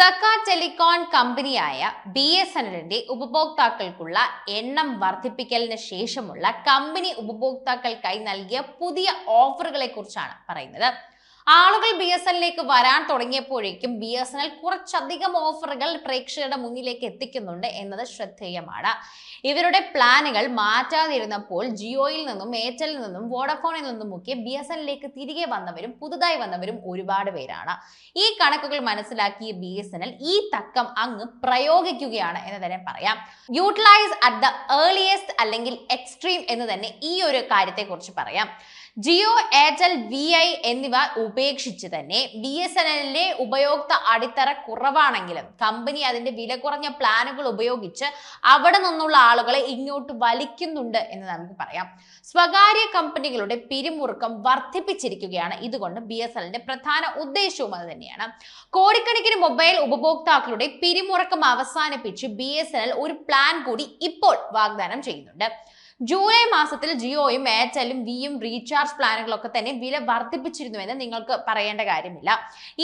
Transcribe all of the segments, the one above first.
സർക്കാർ ടെലികോൺ കമ്പനിയായ B S N എല്ലിന്റെ ഉപഭോക്താക്കൾക്കുള്ള എണ്ണം വർദ്ധിപ്പിക്കലിന് ശേഷമുള്ള കമ്പനി ഉപഭോക്താക്കൾക്കായി നൽകിയ പുതിയ ഓഫറുകളെ കുറിച്ചാണ് പറയുന്നത്. ആളുകൾ ബി എസ് എല്ലിലേക്ക് വരാൻ തുടങ്ങിയപ്പോഴേക്കും ബി എസ് എൻ എൽ കുറച്ചധികം ഓഫറുകൾ പ്രേക്ഷകരുടെ മുന്നിലേക്ക് എത്തിക്കുന്നുണ്ട് എന്നത് ശ്രദ്ധേയമാണ്. ഇവരുടെ പ്ലാനുകൾ മാറ്റാതിരുന്നപ്പോൾ ജിയോയിൽ നിന്നും എയർടെലിൽ നിന്നും വോഡഫോണിൽ നിന്നുമൊക്കെ ബി എസ് എല്ലിലേക്ക് തിരികെ വന്നവരും പുതുതായി വന്നവരും ഒരുപാട് പേരാണ്. ഈ കണക്കുകൾ മനസ്സിലാക്കിയ ബി എസ് എൻ എൽ ഈ തക്കം അങ്ങ് പ്രയോഗിക്കുകയാണ് എന്ന് തന്നെ പറയാം. യൂട്ടിലൈസ് അറ്റ് ദ ഏർലിയസ്റ്റ് അല്ലെങ്കിൽ എക്സ്ട്രീം എന്ന് തന്നെ ഈ ഒരു കാര്യത്തെക്കുറിച്ച് പറയാം. ജിയോ എയർടെൽ വി ഐ എന്നിവ ഉപേക്ഷിച്ച് തന്നെ ബി എസ് എൻ എല്ലിലെ ഉപയോക്ത അടിത്തറ കുറവാണെങ്കിലും കമ്പനി അതിന്റെ വില കുറഞ്ഞ പ്ലാനുകൾ ഉപയോഗിച്ച് അവിടെ നിന്നുള്ള ആളുകളെ ഇങ്ങോട്ട് വലിക്കുന്നുണ്ട് എന്ന് നമുക്ക് പറയാം. സ്വകാര്യ കമ്പനികളുടെ പിരിമുറുക്കം വർദ്ധിപ്പിച്ചിരിക്കുകയാണ്. ഇതുകൊണ്ട് ബി എസ് എല്ലിന്റെ പ്രധാന ഉദ്ദേശവും അത് തന്നെയാണ്. കോടിക്കണക്കിന് മൊബൈൽ ഉപഭോക്താക്കളുടെ പിരിമുറക്കം അവസാനിപ്പിച്ച് ബി എസ് എൻ എൽ ഒരു പ്ലാൻ കൂടി ഇപ്പോൾ വാഗ്ദാനം ചെയ്യുന്നുണ്ട്. ജൂലൈ മാസത്തിൽ ജിയോയും എയർടെലും വിയും റീചാർജ് പ്ലാനുകളൊക്കെ തന്നെ വില വർദ്ധിപ്പിച്ചിരുന്നുവെന്ന് നിങ്ങൾക്ക് പറയേണ്ട കാര്യമില്ല.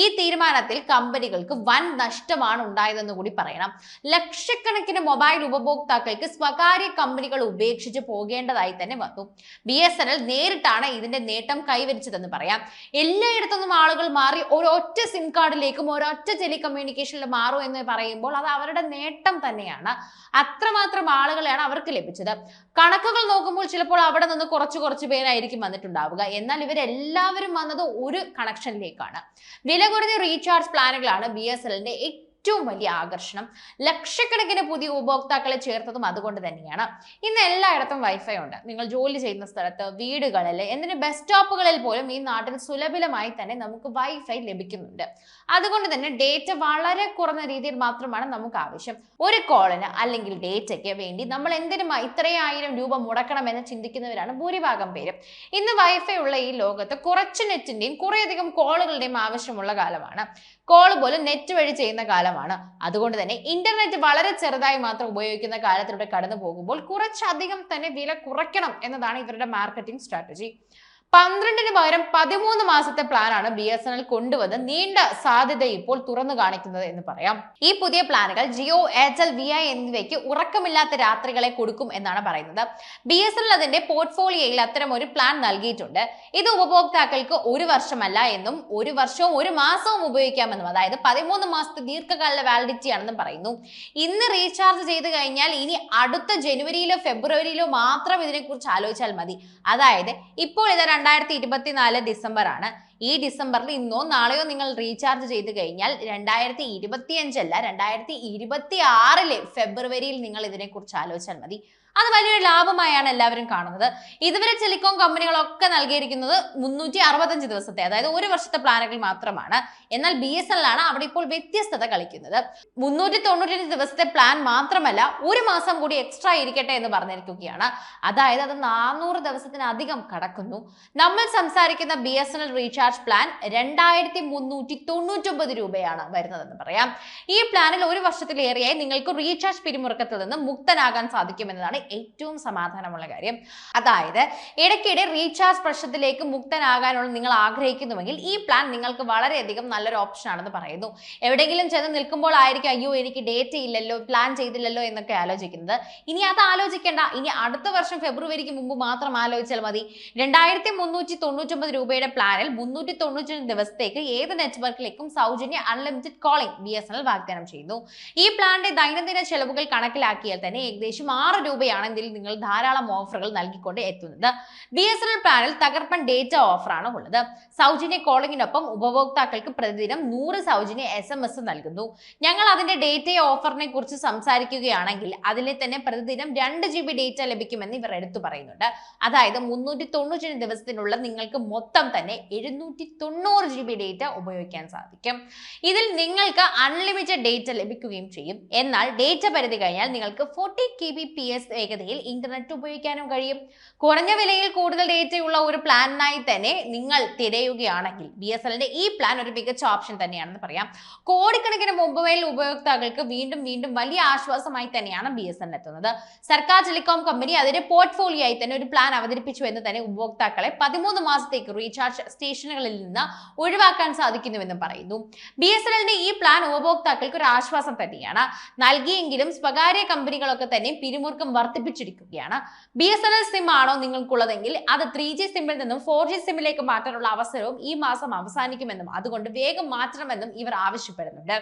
ഈ തീരുമാനത്തിൽ കമ്പനികൾക്ക് വൻ നഷ്ടമാണ് ഉണ്ടായതെന്ന് കൂടി പറയണം. ലക്ഷക്കണക്കിന് മൊബൈൽ ഉപഭോക്താക്കൾക്ക് സ്വകാര്യ കമ്പനികൾ ഉപേക്ഷിച്ച് പോകേണ്ടതായി തന്നെ വന്നു. ബി എസ് എൻ എൽ നേരിട്ടാണ് ഇതിന്റെ നേട്ടം കൈവരിച്ചതെന്ന് പറയാം. എല്ലായിടത്തുനിന്നും ആളുകൾ മാറി ഒരൊറ്റ സിം കാർഡിലേക്കും ഒരൊറ്റ ടെലികമ്മ്യൂണിക്കേഷനിൽ മാറും എന്ന് പറയുമ്പോൾ അത് അവരുടെ നേട്ടം തന്നെയാണ്. അത്രമാത്രം ആളുകളെയാണ് അവർക്ക് ലഭിച്ചത്. കണക്കുകൾ നോക്കുമ്പോൾ ചിലപ്പോൾ അവിടെ നിന്ന് കുറച്ച് കുറച്ച് പേരായിരിക്കും വന്നിട്ടുണ്ടാവുക. എന്നാൽ ഇവരെല്ലാവരും വന്നത് ഒരു കണക്ഷനിലേക്കാണ് വില കുറഞ്ഞ റീചാർജ് പ്ലാനുകളാണ് ബി എസ് എല്ലിന്റെ ഏറ്റവും വലിയ ആകർഷണം. ലക്ഷക്കണക്കിന് പുതിയ ഉപഭോക്താക്കളെ ചേർത്തതും അതുകൊണ്ട് തന്നെയാണ്. ഇന്ന് എല്ലായിടത്തും വൈഫൈ ഉണ്ട്. നിങ്ങൾ ജോലി ചെയ്യുന്ന സ്ഥലത്ത് വീടുകളിൽ എന്തിന് ബസ് സ്റ്റോപ്പുകളിൽ പോലും ഈ നാട്ടിൽ സുലഭമായി തന്നെ നമുക്ക് വൈഫൈ ലഭിക്കുന്നുണ്ട്. അതുകൊണ്ട് തന്നെ ഡേറ്റ വളരെ കുറഞ്ഞ രീതിയിൽ മാത്രമാണ് നമുക്ക് ആവശ്യം. ഒരു കോളിന് അല്ലെങ്കിൽ ഡേറ്റയ്ക്ക് വേണ്ടി നമ്മൾ എന്തിനും ഇത്രയും ആയിരം രൂപ മുടക്കണമെന്ന് ചിന്തിക്കുന്നവരാണ് ഭൂരിഭാഗം പേരും. ഇന്ന് വൈഫൈ ഉള്ള ഈ ലോകത്ത് കുറച്ച് നെറ്റിന്റെയും കുറേയധികം കോളുകളുടെയും ആവശ്യമുള്ള കാലമാണ്. കോൾ പോലും നെറ്റ് വഴി ചെയ്യുന്ന കാലമാണ്. അതുകൊണ്ട് തന്നെ ഇന്റർനെറ്റ് വളരെ ചെറുതായി മാത്രം ഉപയോഗിക്കുന്ന കാലത്തിലൂടെ കടന്നു പോകുമ്പോൾ കുറച്ചധികം തന്നെ വില കുറയ്ക്കണം എന്നതാണ് ഇവരുടെ മാർക്കറ്റിംഗ് സ്ട്രാറ്റജി പന്ത്രണ്ടിന് പകരം പതിമൂന്ന് മാസത്തെ പ്ലാനാണ് ബി എസ് എൻ എൽ കൊണ്ടുവന്ന് നീണ്ട സാധ്യത ഇപ്പോൾ തുറന്നു കാണിക്കുന്നത് എന്ന് പറയാം. ഈ പുതിയ പ്ലാനുകൾ ജിയോ എയർടെൽ വി ഐ എന്നിവയ്ക്ക് ഉറക്കമില്ലാത്ത രാത്രികളെ കൊടുക്കും എന്നാണ് പറയുന്നത്. ബി എസ് എൻ എൽ അതിന്റെ പോർട്ട്ഫോളിയോയിൽ അത്തരം ഒരു പ്ലാൻ നൽകിയിട്ടുണ്ട്. ഇത് ഉപഭോക്താക്കൾക്ക് ഒരു വർഷമല്ല എന്നും ഒരു വർഷവും ഒരു മാസവും ഉപയോഗിക്കാമെന്നും അതായത് പതിമൂന്ന് മാസത്തെ ദീർഘകാല വാലിഡിറ്റി ആണെന്നും പറയുന്നു. ഇന്ന് റീചാർജ് ചെയ്ത് കഴിഞ്ഞാൽ ഇനി അടുത്ത ജനുവരിയിലോ ഫെബ്രുവരിയിലോ മാത്രം ഇതിനെക്കുറിച്ച് ആലോചിച്ചാൽ മതി. അതായത് ഇപ്പോൾ ഇത് രണ്ടായിരത്തി ഇരുപത്തിനാല് ഡിസംബർ ആണ് ഈ ഡിസംബറിൽ ഇന്നോ നാളെയോ നിങ്ങൾ റീചാർജ് ചെയ്ത് കഴിഞ്ഞാൽ രണ്ടായിരത്തി ഇരുപത്തി അഞ്ചല്ല രണ്ടായിരത്തി ഇരുപത്തി ആറിലെ ഫെബ്രുവരിയിൽ നിങ്ങൾ ഇതിനെക്കുറിച്ച് ആലോചിച്ചാൽ മതി. അത് വലിയൊരു ലാഭമായാണ് എല്ലാവരും കാണുന്നത്. ഇതുവരെ ടെലികോം കമ്പനികളൊക്കെ നൽകിയിരിക്കുന്നത് മുന്നൂറ്റി അറുപത്തഞ്ച് ദിവസത്തെ അതായത് ഒരു വർഷത്തെ പ്ലാനുകൾ മാത്രമാണ്. എന്നാൽ ബി എസ് എൽ ആണ് അവിടെ ഇപ്പോൾ വ്യത്യസ്തത കളിക്കുന്നത്. മുന്നൂറ്റി തൊണ്ണൂറ്റഞ്ച് ദിവസത്തെ പ്ലാൻ മാത്രമല്ല ഒരു മാസം കൂടി എക്സ്ട്രാ ഇരിക്കട്ടെ എന്ന് പറഞ്ഞിരിക്കുകയാണ്. അതായത് അത് നാനൂറ് ദിവസത്തിനധികം കടക്കുന്നു. നമ്മൾ സംസാരിക്കുന്ന B S N L recharge plan രണ്ടായിരത്തി മുന്നൂറ്റി തൊണ്ണൂറ്റൊമ്പത് രൂപയാണ് വരുന്നതെന്ന് പറയാം. ഈ പ്ലാനിൽ ഒരു വർഷത്തിലേറെയായി നിങ്ങൾക്ക് റീചാർജ് പിരിമുറുക്കത്തിൽ നിന്ന് മുക്തനാകാൻ സാധിക്കുമെന്നതാണ് ഏറ്റവും സമാധാനമുള്ള കാര്യം. അതായത് ഇടയ്ക്കിടെ റീചാർജ് പ്രശ്നത്തിലേക്ക് മുക്തനാകാനുള്ള നിങ്ങൾ ആഗ്രഹിക്കുന്നുവെങ്കിൽ ഈ പ്ലാൻ നിങ്ങൾക്ക് വളരെയധികം നല്ലൊരു ഓപ്ഷൻ ആണെന്ന് പറയുന്നു. എവിടെയെങ്കിലും ചെന്ന് നിൽക്കുമ്പോൾ ആയിരിക്കും അയ്യോ എനിക്ക് ഡേറ്റ് ഇല്ലല്ലോ പ്ലാൻ ചെയ്തില്ലല്ലോ എന്നൊക്കെ ആലോചിക്കുന്നത്. ഇനി അത് ആലോചിക്കേണ്ട. ഇനി അടുത്ത വർഷം ഫെബ്രുവരിക്ക് മുമ്പ് മാത്രം ആലോചിച്ചാൽ മതി. രണ്ടായിരത്തി മുന്നൂറ്റി തൊണ്ണൂറ്റൊമ്പത് രൂപയുടെ പ്ലാനിൽ മുന്നൂറ്റി തൊണ്ണൂറ്റൊന്ന് ദിവസത്തേക്ക് ഏത് നെറ്റ്വർക്കിലേക്കും സൗജന്യ unlimited calling B S N L വാഗ്ദാനം ചെയ്യുന്നു. ഈ പ്ലാന്റെ ദൈനംദിന ചെലവുകൾ കണക്കിലാക്കിയാൽ തന്നെ ഏകദേശം ആറ് രൂപയാണ് ഇതിൽ നിങ്ങൾ ധാരാളം ഓഫറുകൾ നൽകിക്കൊണ്ട് എത്തുന്നത്. ബി എസ് എൻ എൽ പ്ലാനിൽ തകർപ്പൻ ഡേറ്റ ഓഫറാണ് ഉള്ളത്. സൗജന്യ കോളിംഗിനൊപ്പം ഉപഭോക്താക്കൾക്ക് പ്രതിദിനം നൂറ് സൗജന്യ എസ് എം എസ് നൽകുന്നു. ഞങ്ങൾ അതിന്റെ ഡേറ്റ ഓഫറിനെ കുറിച്ച് സംസാരിക്കുകയാണെങ്കിൽ അതിലെ തന്നെ പ്രതിദിനം രണ്ട് ജി ബി ഡേറ്റ ലഭിക്കുമെന്ന് ഇവർ എടുത്തു പറയുന്നുണ്ട്. അതായത് മുന്നൂറ്റി തൊണ്ണൂറ്റി ദിവസത്തിനുള്ള നിങ്ങൾക്ക് മൊത്തം തന്നെ എഴുന്നൂറ്റി തൊണ്ണൂറ് ജി ബി ഡേറ്റ ഉപയോഗിക്കാൻ സാധിക്കും. ഇതിൽ നിങ്ങൾക്ക് അൺലിമിറ്റഡ് ഡേറ്റ ലഭിക്കുകയും ചെയ്യും. എന്നാൽ ഡേറ്റ പരിധി കഴിഞ്ഞാൽ നിങ്ങൾക്ക് forty K B P S വേഗതയിൽ ഇന്റർനെറ്റ് ഉപയോഗിക്കാനും കഴിയും. കുറഞ്ഞ വിലയിൽ കൂടുതൽ ഡേറ്റയുള്ള ഒരു പ്ലാനിനായി തന്നെ നിങ്ങൾ തിരയുകയാണെങ്കിൽ ബി എസ് എല്ലിന്റെ ഈ പ്ലാൻ ഒരു മികച്ച ഓപ്ഷൻ തന്നെയാണെന്ന് പറയാം. കോടിക്കണക്കിന് മൊബൈൽ ഉപയോക്താക്കൾക്ക് വീണ്ടും വീണ്ടും വലിയ ആശ്വാസമായി തന്നെയാണ് ബി എസ് എൻ എത്തുന്നത്. സർക്കാർ ടെലികോം കമ്പനി അതിന്റെ പോർട്ട്ഫോളിയോ ആയി തന്നെ ഒരു പ്ലാൻ അവതരിപ്പിച്ചു എന്ന് തന്നെ ഉപഭോക്താക്കളെ പതിമൂന്ന് മാസത്തേക്ക് റീചാർജ് സ്റ്റേഷനുകൾ പ്രശ്നങ്ങളിൽ നിന്ന് ഒഴിവാക്കാൻ സാധിക്കുന്നുവെന്നും പറയുന്നു. ബി എസ് എൻ എല്ലിന്റെ ഈ പ്ലാൻ ഉപഭോക്താക്കൾക്ക് ഒരു ആശ്വാസം തന്നെയാണ്. നൽകിയെങ്കിലും സ്വകാര്യ കമ്പനികളൊക്കെ തന്നെ പിരിമുറുക്കം വർദ്ധിപ്പിച്ചിരിക്കുകയാണ്. B S N L SIM ആണോ നിങ്ങൾക്കുള്ളതെങ്കിൽ അത് ത്രീ ജി സിമ്മിൽ നിന്നും ഫോർ ജി സിമ്മിലേക്ക് മാറ്റാനുള്ള അവസരവും ഈ മാസം അവസാനിക്കുമെന്നും അതുകൊണ്ട് വേഗം മാറ്റണമെന്നും ഇവർ ആവശ്യപ്പെടുന്നുണ്ട്.